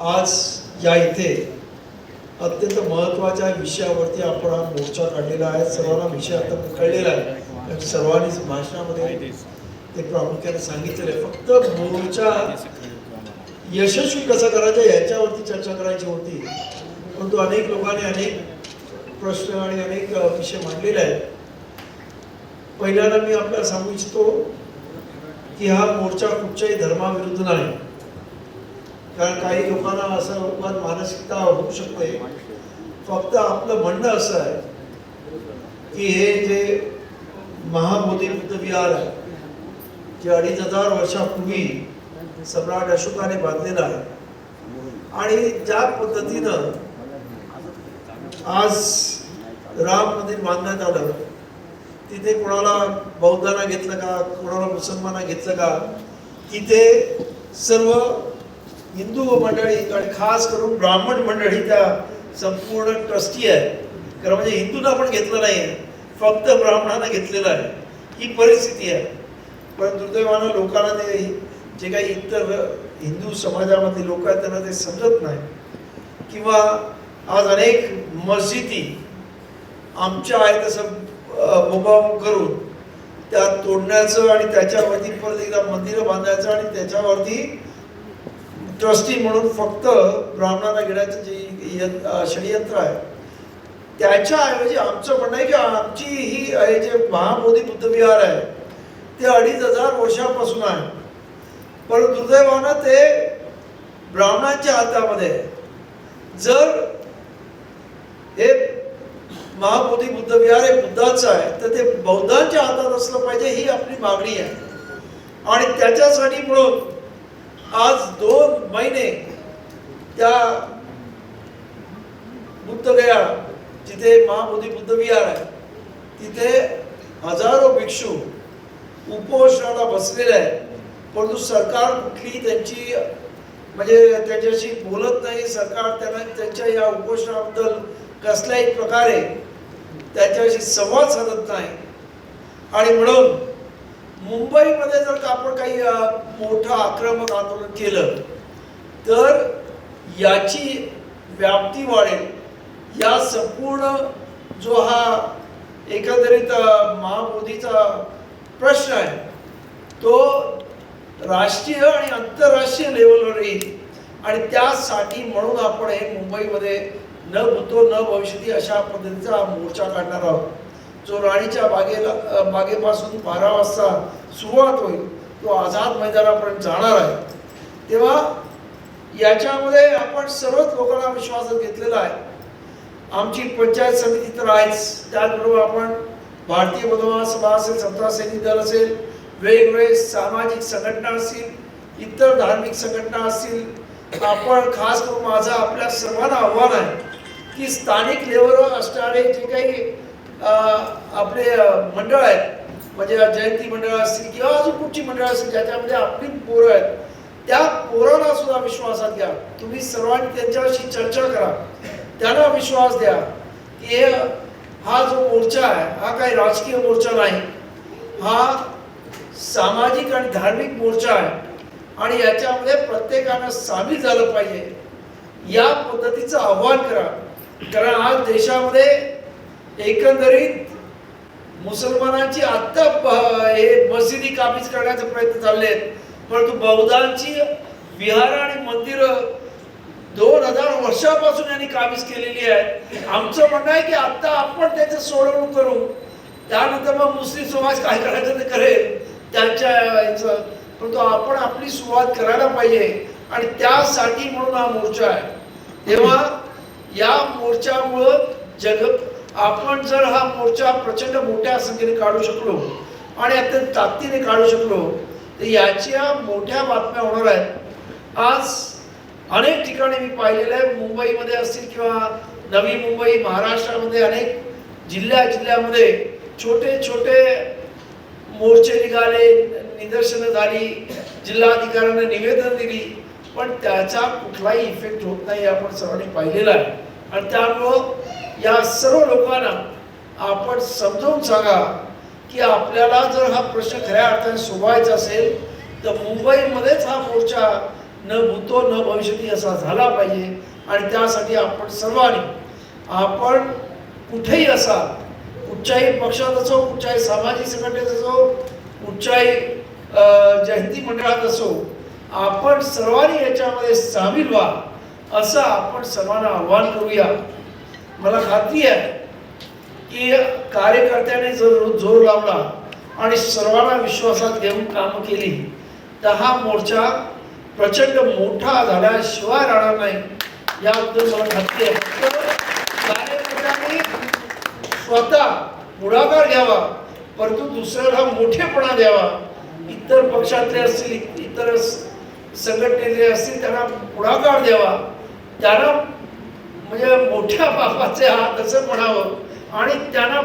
आज या इथे अत्यंत महत्त्वाच्या विषयावरती आपण हा मोर्चा काढलेला आहे. सर्वांना विषय आता कळलेला आहे. सर्वांनीच भाषणामध्ये ते प्रामुख्याने सांगितलेलं आहे. फक्त मोर्चा यशस्वी कसा करायचा याच्यावरती चर्चा करायची होती. परंतु अनेक लोकांनी अनेक प्रश्न आणि अनेक विषय मांडलेले आहेत. पहिल्यांदा मी आपल्याला सांगू इच्छितो की हा मोर्चा कुठच्याही धर्माविरुद्ध नाही. कारण काही लोकांना असं लोकांत मानसिकता होऊ शकते. फक्त आपलं म्हणणं असं आहे की हे जे महाबोधी बुद्ध विहार आहे जे अडीच हजार वर्षापूर्वी सम्राट अशोकाने बांधलेलं आहे. आणि ज्या पद्धतीनं आज राम मंदिर बांधण्यात आलं तिथे कोणाला बौद्धांना घेतलं का कोणाला मुसलमाना घेतलं का तिथे सर्व हिंदू मंडळी आणि खास करून ब्राह्मण मंडळी त्या संपूर्ण ट्रस्टी आहे. खरं म्हणजे हिंदूंना पण घेतलं नाही आहे. फक्त ब्राह्मणांना घेतलेलं आहे. ही परिस्थिती आहे. पण दुर्दैवानं लोकांना ते जे काही इतर हिंदू समाजामध्ये लोक आहेत त्यांना ते समजत नाही. किंवा आज अनेक मस्जिदी आमच्या आहे तसं अ, करून त्या तोडण्याचं आणि त्याच्यावरती परत एकदा मंदिरं बांधायचं आणि त्याच्यावरती ट्रस्टी म्हणून फक्त ब्राह्मणाला घेण्याचं जे षडयंत्र आहे त्याच्याऐवजी आमचं म्हणणं आहे की आमची ही आहे जे महाबोधी बुद्ध विहार आहे ते अडीच हजार वर्षापासून आहे. पण दुर्दैवानं ते ब्राह्मणांच्या हातामध्ये जर हे महाबोधी बुद्ध विहार हे बुद्धाचं आहे तर ते बौद्धांच्या हातात असलं पाहिजे ही आपली मागणी आहे. आणि त्याच्यासाठी म्हणून आज दोन महिने त्या बुद्धगया जिथे महाबोधी बुद्ध विहार आहे तिथे हजारो भिक्षू उपोषणाला बसलेले आहे परंतु सरकार कुठली त्यांची म्हणजे त्यांच्याशी बोलत नाही सरकार त्यांना त्यांच्या या उपोषणाबद्दल कसल्याही प्रकारे त्याच्याशी संवाद साधत नाही. आणि म्हणून मुंबईमध्ये जर का आपण काही मोठं आक्रमक आंदोलन केलं तर याची व्याप्ती वाढेल. या संपूर्ण जो हा एकंदरीत महाबोधीचा प्रश्न आहे तो राष्ट्रीय आणि आंतरराष्ट्रीय लेवलवर येईल. आणि त्यासाठी म्हणून आपण हे मुंबईमध्ये न भूतो न भविष्यती अशा पद्धतीचा मोर्चा काढणार आहोत. जो राणीच्या बागेला बागेपासून बारा वाजता सुरुवात होईल तो आझाद मैदानापर्यंत जाणार आहे. तेव्हा याच्यामध्ये आपण सर्वच लोकांना विश्वासात घेतलेला आहे. आमची पंचायत समिती तर आहेच. त्याचबरोबर आपण भारतीय बंधुमा सभा असेल सत्ता सैनिक दल असेल वेगवेगळे सामाजिक संघटना असतील इतर धार्मिक संघटना असतील आपण खास करून माझं आपल्या सर्वांना आव्हान आहे की स्थानिक लेवलवर असणारे जे काही आपले मंडळ आहेत. म्हणजे जयंती मंडळ असतील किंवा अजून कुठची मंडळ असतील ज्याच्यामध्ये आपली पोरं आहेत. त्या पोरांना सुद्धा विश्वासात घ्या. तुम्ही सर्वांनी त्यांच्याशी चर्चा करा. त्यांना विश्वास द्या की हा जो मोर्चा आहे हा काही राजकीय मोर्चा नाही. हा सामाजिक आणि धार्मिक मोर्चा आहे. आणि याच्यामध्ये प्रत्येकानं सामील झालं पाहिजे. या पद्धतीचं आव्हान करा. कारण आज देशामध्ये एकंदरीत मुसलमानांची आत्ता हे मशिदी काबीज करण्याचे प्रयत्न चालले आहेत परंतु बौद्धांची विहार आणि मंदिरं दोन हजार वर्षापासून यांनी काबीज केलेली आहे आमचं म्हणणं आहे की आता आपण त्याचं सोडवणूक करू. त्यानंतर मग मुस्लिम समाज काय करायचं ते करेल. त्यांच्या याचं. परंतु आपण आपली सुरुवात करायला पाहिजे. आणि त्यासाठी म्हणून हा मोर्चा आहे. तेव्हा या मोर्चामुळं जग आपण जर हा मोर्चा प्रचंड मोठ्या संख्येने काढू शकलो आणि अत्यंत ताकदीने काढू शकलो तर याच्या मोठ्या बातम्या होणार आहेत. आज अनेक ठिकाणी मी पाहिलेलं आहे मुंबईमध्ये असतील किंवा नवी मुंबई महाराष्ट्रामध्ये अनेक जिल्ह्या जिल्ह्यामध्ये छोटे छोटे मोर्चे निघाले निदर्शनं झाली जिल्हाधिकाऱ्यांना निवेदन दिली पण त्याचा कुठलाही इफेक्ट होत नाही आपण सर्वांनी पाहिलेला आहे. आणि त्यामुळं या सर्व लोकांना आपण समजावून सांगा की आपल्याला जर हा प्रश्न खऱ्या अर्थाने सोडवायचा असेल तर मुंबईमध्येच हा मोर्चा न भूतो न भविष्यती असा झाला पाहिजे. आणि त्यासाठी आपण सर्वांनी आपण कुठेही असा कुठच्याही पक्षात असो कुठच्याही सामाजिक संघटनेत असो कुठच्याही जयंती मंडळात असो आपण सर्वांनी याच्यामध्ये सामील व्हा असं आपण सर्वांना आव्हान करूया. मला खात्री आहे की कार्यकर्त्याने जर जोर लावला आणि सर्वांना विश्वासात घेऊन कामं केली तर हा मोर्चा प्रचंड मोठा झाल्याशिवाय राहणार नाही. याबद्दल मला खात्री आहे. कार्यकर्त्यांनी स्वतः पुढाकार घ्यावा परंतु दुसऱ्याला मोठेपणा द्यावा. इतर पक्षातले असतील इतर संघटनेतले असतील त्यांना पुढाकार द्यावा. त्यांना म्हणजे मोठ्या बापाचे हात असं म्हणावं. आणि त्यांना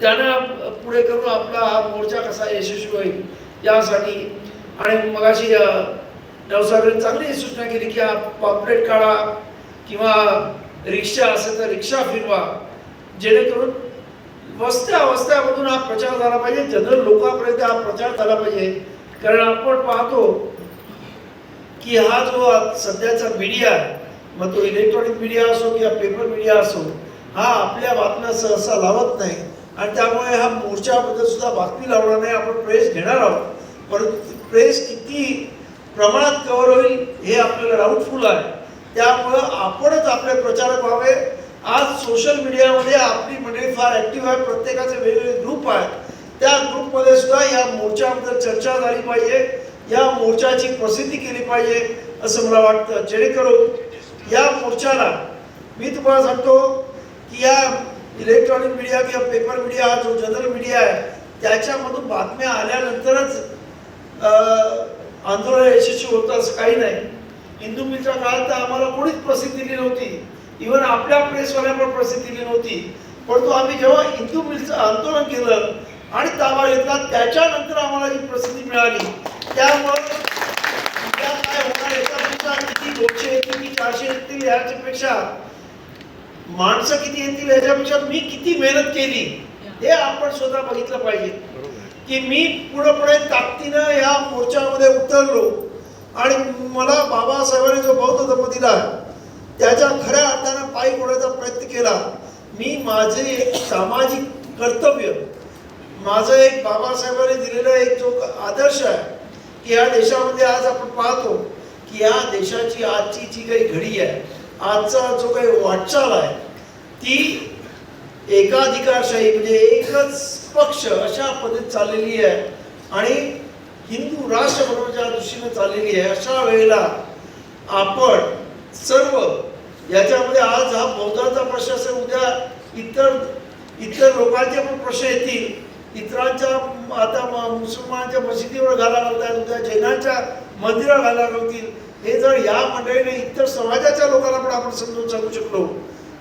त्यांना पुढे करून आपला हा मोर्चा कसा यशस्वी होईल यासाठी. आणि मगाशी अ, चांगली सूचना केली की हा पॉम्पलेट काढा किंवा रिक्षा असेल तर रिक्षा फिरवा. जेणेकरून वस्त्या वस्त्यामधून हा प्रचार झाला पाहिजे. जनरल लोकांपर्यंत हा प्रचार झाला पाहिजे. कारण आपण पाहतो की हा जो सध्याचा मीडिया आहे मग तो इलेक्ट्रॉनिक मीडिया असो किंवा पेपर मीडिया असो हा आपल्या बातम्या सहसा लावत नाही. आणि त्यामुळे हा मोर्चाबद्दल सुद्धा बातमी लावणार नाही. आपण प्रेस घेणार आहोत. परंतु प्रेस किती प्रमाणात कव्हर होईल हे आपल्याला डाऊटफुल आहे. त्यामुळं आपणच आपले प्रचारक व्हावे. आज सोशल मीडियामध्ये आपली मंडळी फार ॲक्टिव्ह आहे. प्रत्येकाचे वेगवेगळे ग्रुप आहेत. त्या ग्रुपमध्ये सुद्धा या मोर्चाबद्दल चर्चा झाली पाहिजे. या मोर्चाची प्रसिद्धी केली पाहिजे असं मला वाटतं. जेणेकरून या मोर्चाला मी तुम्हाला सांगतो की या इलेक्ट्रॉनिक मीडिया किंवा पेपर मीडिया जो जनरल मीडिया आहे त्याच्यामधून बातम्या आल्यानंतरच आंदोलन यशस्वी होतं असं काही नाही. हिंदू मिलच्या काळात तर आम्हाला कोणीच प्रसिद्धी दिली नव्हती. इव्हन आपल्या प्रेसवाल्या पण प्रसिद्धी दिली नव्हती. परंतु आम्ही जेव्हा हिंदू मिलचं आंदोलन केलं आणि ताबा घेतला त्याच्यानंतर आम्हाला जी प्रसिद्धी मिळाली. त्यामुळं काय होणार याच्यापेक्षा किती दोनशे चारशे येतील याच्यापेक्षा माणसं किती येतील याच्यापेक्षा मी किती मेहनत केली हे आपण स्वतः बघितलं पाहिजे. की मी पुढे पुढे ताकदीनं या मोर्चामध्ये उतरलो आणि मला बाबासाहेबांनी जो बौद्ध धर्म दिला त्याच्या खऱ्या अर्थानं पायी पडण्याचा प्रयत्न केला. मी माझे एक सामाजिक कर्तव्य माझं एक बाबासाहेबांनी दिलेला एक जो आदर्श आहे की या देशामध्ये आज आपण पाहतो की या देशाची आजची जी काही घडी आहे आजचा जो काही वाटचाल आहे ती एकाधिकारशाही म्हणजे एकच पक्ष अशा पद्धतीत चाललेली आहे आणि हिंदू राष्ट्र बनवण्याच्या दृष्टीने चाललेली आहे अशा वेळेला आपण सर्व याच्यामध्ये आज हा बौद्धांचा प्रश्न असेल उद्या इतर इतर लोकांचे पण प्रश्न येतील. इतरांच्या आता मुसलमानच्या मुसलमानांच्या मशिदीवर घाला घालतात उद्या जैनांच्या मंदिरं घालायला घालतील हे जर या मंडळीने इतर समाजाच्या लोकांना पण आपण समजून सांगू शकलो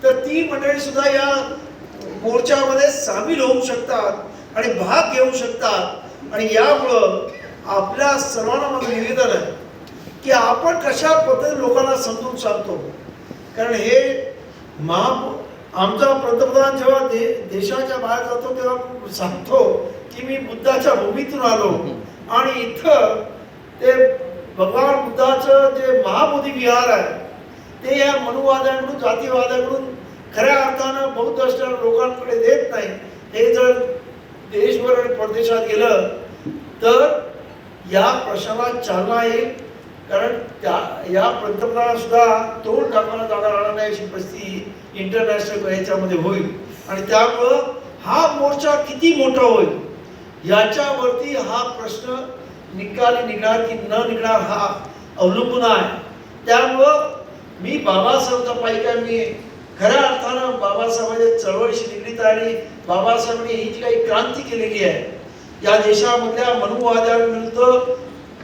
तर ती मंडळी सुद्धा या मोर्चामध्ये सामील होऊ शकतात आणि भाग घेऊ शकतात. आणि यामुळं आपल्या सर्वांना माझं निवेदन आहे की आपण कशा पद्धतीने लोकांना समजून सांगतो. कारण हे महा आमचा पंतप्रधान जेव्हा दे देशाच्या बाहेर जातो तेव्हा सांगतो की मी बुद्धाच्या भूमीतून आलो. आणि इथं ते भगवान बुद्धाचं जे महाबोधी विहार आहे ते या मनुवादाकडून जातीवादाकडून खऱ्या अर्थानं बौद्ध असणाऱ्या लोकांकडे देत नाही. हे जर देशभर आणि परदेशात गेलं तर या प्रश्नाला चालना येईल. कारण त्या या पंतप्रधान सुद्धा तोंड दाखवला जाणार राहणार नाही अशी परिस्थिती इंटरनॅशनल याच्यामध्ये होईल. आणि त्यामुळं हा मोर्चा किती मोठा होईल याच्यावरती हा प्रश्न निकाली निघणार की न निघणार हा अवलंबून आहे. त्यामुळं मी बाबासाहेबचा पाहिजे मी खऱ्या अर्थानं बाबासाहेबांच्या चळवळीशी निगडीत आणि बाबासाहेबांनी ही जी काही क्रांती केलेली आहे या देशामधल्या मनुवाद्यांविरुद्ध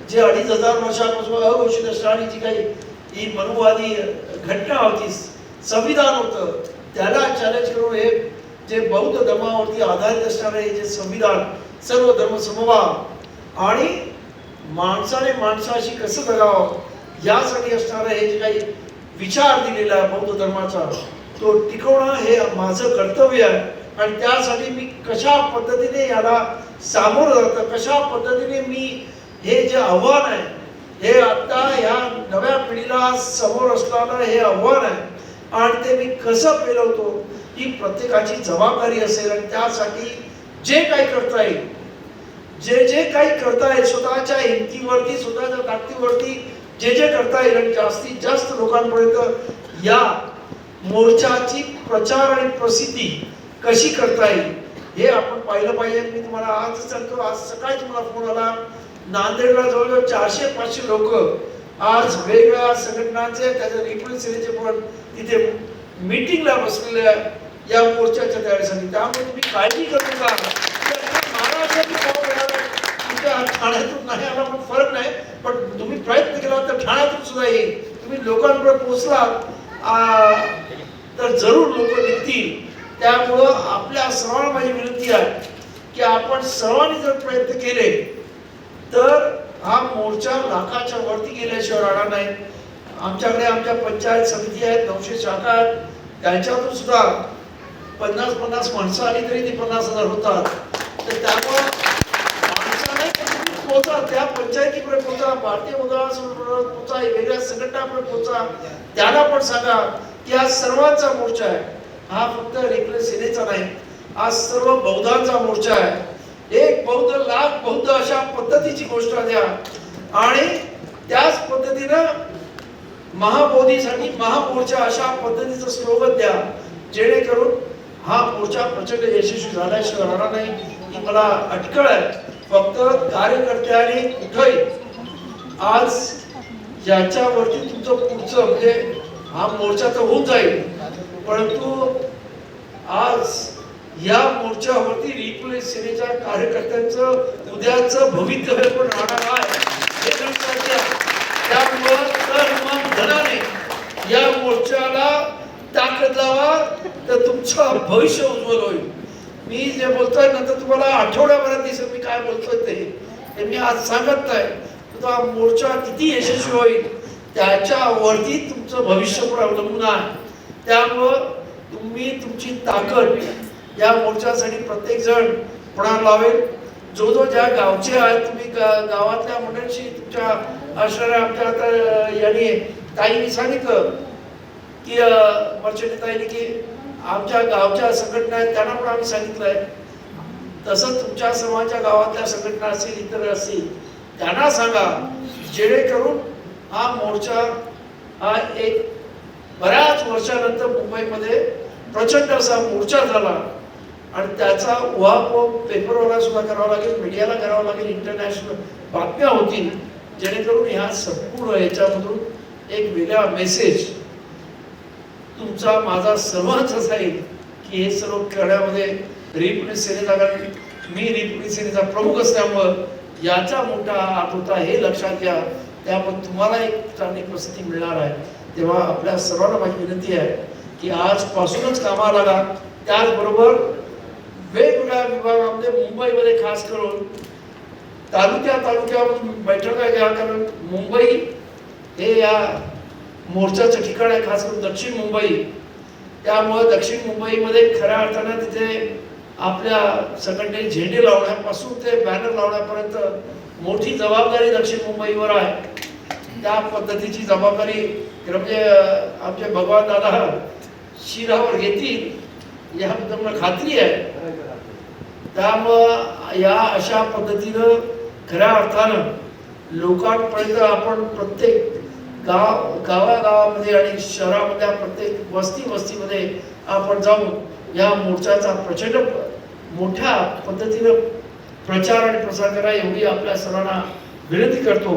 जे अडीच हजार वर्षापासून अघोषित असणारी जी काही ही मनुवादी घटना होती संविधान होतं त्याला चॅलेंज करून हे जे बौद्ध धर्मावरती आधारित असणारे जे संविधान सर्व धर्म समभाव आणि माणसाने माणसाशी कसं जगावं? यासाठी असणारं हे जे काही विचार दिलेला आहे बौद्ध धर्माचा तो टिकवणं हे माझं कर्तव्य आहे. आणि त्यासाठी मी कशा पद्धतीने याला सामोरं जातं कशा पद्धतीने मी हे जे आव्हान आहे हे आता ह्या नव्या पिढीला समोर असणारं हे आव्हान आहे. आणि ते मी कसं पेलवतो ही प्रत्येकाची जबाबदारी असेल. आणि त्यासाठी जे काही करता येईल जे जे काही करता येईल स्वतःच्या हिमतीवरती स्वतःच्या ताकदीवरती जे जे करता येईल आणि जास्तीत जास्त लोकांपर्यंत या मोर्चाची प्रचार आणि प्रसिद्धी कशी करता येईल हे आपण पाहिलं पाहिजे. मी तुम्हाला आज सांगतो आज सकाळीच मला फोन आला. नांदेडला जवळजवळ चारशे पाचशे लोक आज वेगवेगळ्या संघटनांचे त्याच्या रिप्रेझेंटेटिव्ह पण तिथे मीटिंगला बसलेल्या या मोर्चाच्या तयारीसाठी. त्यामुळे तुम्ही काळजी करू नका महाराष्ट्राची पाव मिळाला तुमच्या ठाण्यातून नाही आला पण फरक नाही. पण तुम्ही प्रयत्न केला तर ठाण्यातून सुद्धा येईल. तुम्ही लोकांकडे पोहोचलात. तर जरूर लोक निघतील. त्यामुळं आपल्या सर्वांना माझी विनंती आहे की आपण सर्वांनी जर प्रयत्न केले तर हा मोर्चा लाखाच्या वरती गेल्याशिवाय राहणार नाही. आमच्याकडे आमच्या पंचायत समिती आहेत नऊशे शाखा आहेत. त्यांच्यातून सुद्धा पन्नास पन्नास माणसं आली तरी ती पन्नास हजार होतात. तर त्यामुळं पोहोचा त्या पंचायतीकडे पोहोचा भारतीय उदाहरण पोहोचा वेगळ्या संघटनाकडे पोहोचा त्यांना पण सांगा की हा सर्वांचा मोर्चा आहे. हा फक्त रेपले सेनेचा नाही हा सर्व बौद्धांचा मोर्चा आहे. एक बौद्ध लाख बौद्ध अशा पद्धतीची गोष्ट द्या. आणि त्याच पद्धतीनं महाबोधीसाठी महामोर्चा अशा पद्धतीचं स्लोगन द्या. जेणेकरून हा मोर्चा प्रचंड यशस्वी झाल्याशिवाय राहणार नाही. ही मला अटकळ आहे. फक्त कार्यकर्त्यांनी कुठंही आज याच्यावरती तुमचं पुढचं म्हणजे हा मोर्चा तर होऊन जाईल. परंतु आज या मोर्चावरती रिप्लेस सेनेच्या कार्यकर्त्यांचं उद्याचं भवितव्य पण राहणार आहे. हे लक्षात घ्या. त्यामुळं तर मग धनाने या मोर्चाला ताकद लावा तर तुमचं भविष्य उज्ज्वल होईल. मी जे बोलतोय नंतर तुम्हाला आठवड्याभरात दिसत मी काय बोलतोय ते. मी आज सांगत नाही. तुझा मोर्चा किती यशस्वी होईल त्याच्यावरती तुमचं भविष्य पण अवलंबून आहे. त्यामुळं तुम्ही तुमची ताकद या मोर्चासाठी प्रत्येक जण पणा लावेल. जो जो ज्या गावचे आहेत तुम्ही गा- गावातल्या मंडळीशी तुमच्या असणाऱ्या आमच्या आता यांनी ताईने सांगितलं की मर्चंट ताईने की आमच्या गावच्या संघटना आहेत त्यांना पण आम्ही सांगितलं आहे. तसं तुमच्या समाजाच्या गावातल्या संघटना असतील इतर असतील त्यांना सांगा जेणेकरून हा मोर्चा हा एक बऱ्याच वर्षानंतर मुंबईमध्ये प्रचंड असा मोर्चा झाला. आणि त्याचा उहापोह पेपरवाला सुद्धा करावा लागेल मीडियाला करावा लागेल इंटरनॅशनल बातम्या होतील जेणेकरून ह्या संपूर्ण ह्याच्यामधून एक वेगळा मेसेज तुमचा माझा सर्वांच असा येईल की हे सर्व करण्यामध्ये रिपोलीस सेनेचा कारण मी रिपोलीस सेनेचा प्रमुख असल्यामुळं याचा मोठा हात होता हे लक्षात घ्या. त्यामुळे तुम्हाला एक चांगली प्रसिद्धी मिळणार आहे. तेव्हा आपल्या सर्वांना माझी विनंती आहे की आजपासूनच कामाला लागा. त्याचबरोबर वेगवेगळ्या विभागामध्ये मुंबईमध्ये खास करून तालुक्या तालुक्यामधून बैठका घ्या कारण मुंबई हे या मोर्चाचं ठिकाण आहे खास करून दक्षिण मुंबई. त्यामुळं दक्षिण मुंबईमध्ये खऱ्या अर्थानं तिथे आपल्या संघटने झेंडे लावण्यापासून ते बॅनर लावण्यापर्यंत मोठी जबाबदारी दक्षिण मुंबईवर आहे. त्या पद्धतीची जबाबदारी म्हणजे आमचे भगवान दादा शिरावर घेतील याबद्दल मला खात्री आहे. त्यामुळं या अशा पद्धतीनं खऱ्या अर्थानं लोकांपर्यंत आपण प्रत्येक गाव गावागावामध्ये आणि शहरामध्ये प्रत्येक वस्ती वस्तीमध्ये आपण जाऊन या मोर्चाचा प्रचंड मोठ्या पद्धतीनं प्रचार आणि प्रसार करा एवढी आपल्या सर्वांना विनंती करतो.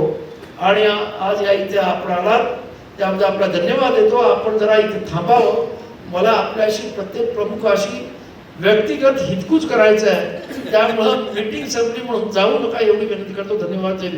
आणि आज या इथे आपण आलात त्यामध्ये आपला धन्यवाद देतो. आपण जरा इथे थांबावं. मला आपल्याशी प्रत्येक प्रमुखाशी व्यक्तिगत हितकूच करायचं आहे त्यामुळं मीटिंग संपली म्हणून जाऊ नका एवढी विनंती करतो. धन्यवाद. जय